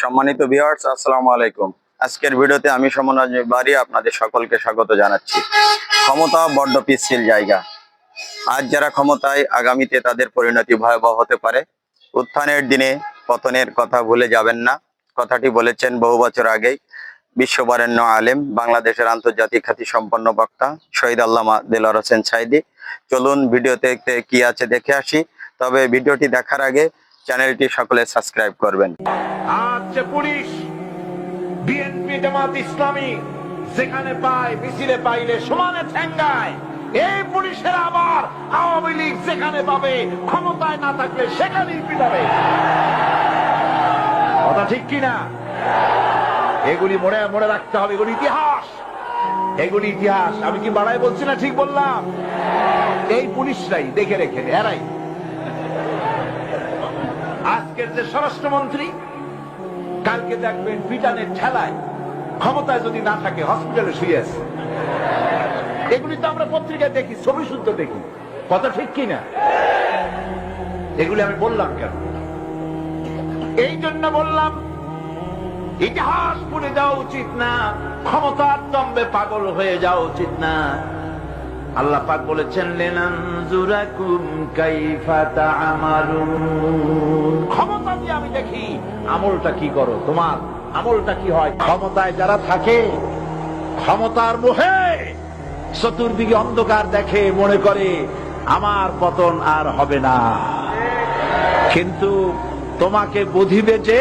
সম্মানিত ভিউয়ার্স আসসালামু আলাইকুম। আজকের ভিডিওতে আমি সমন্বয় বাড়ি আপনাদের সকলকে স্বাগত জানাচ্ছি। ক্ষমতা বড্ড পিচ্ছিল জায়গা। আজ যারা ক্ষমতায় আগামীতে তাদের পরিণতি ভয়াবহ হতে পারে, উত্থানের দিনে পতনের কথা ভুলে যাবেন না। কথাটি বলেছেন বহু বছর আগেই বিশ্ববরেণ্য আলেম, বাংলাদেশের আন্তর্জাতিক খ্যাতি সম্পন্ন বক্তা শহীদ আল্লামা দেলার হোসেন সাইদি। চলুন ভিডিওতে কি আছে দেখে আসি, তবে ভিডিওটি দেখার আগে চ্যানেলটি সকলে সাবস্ক্রাইব করবেন। যে পুলিশ বিএনপি জামাত ইসলামী যেখানে পায়, মিছিলে পাইলে সমানে ঠেঙ্গায়। এই পুলিশের আবার আওয়ামী লীগ যেখানে পাবে, ক্ষমতায় না থাকলে সেখানেই পিটাবে। কথা ঠিক কিনা? এগুলি মনে মনে রাখতে হবে, এগুলি ইতিহাস। এগুলি ইতিহাস। আমি কি বাড়াই বলছি না ঠিক বললাম? এই পুলিশরাই, দেখে রেখে, এরাই। আজকের যে স্বরাষ্ট্রমন্ত্রী কালকে দেখবেন পিটানের ঠেলায় ক্ষমতায় যদি না থাকে হসপিটালে শুয়ে আছে। এগুলি তো আমরা পত্রিকায় দেখি, ছবি শুদ্ধ দেখি। কথা ঠিক কি না এগুলি আমি বললাম কেন? এই জন্য বললাম, ইতিহাস ভুলে যাওয়া উচিত না, ক্ষমতার দম্বে পাগল হয়ে যাওয়া উচিত না। আল্লাহ পাক বলেছেন, লেনানজুরাকুম কাইফা তা'মালুন। ক্ষমতা আমি দেখি, আমলটা কি করো? তোমার আমলটা কি হয়? ক্ষমতায় যারা থাকে, ক্ষমতার মোহে চতুর্দিকে অন্ধকার দেখে মনে করে, আমার পতন আর হবে না। কিন্তু তোমাকে বুঝিবে যে,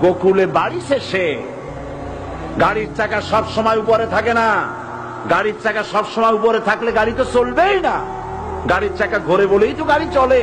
গোকুলে বাড়ি শেষে গাড়ির চাকা সব সময় উপরে থাকে না। গাড়ির চাকা সব সময় উপরে থাকলে গাড়ি তো চলবেই না। গাড়ির চাকা ঘোরে বলেই তো গাড়ি চলে।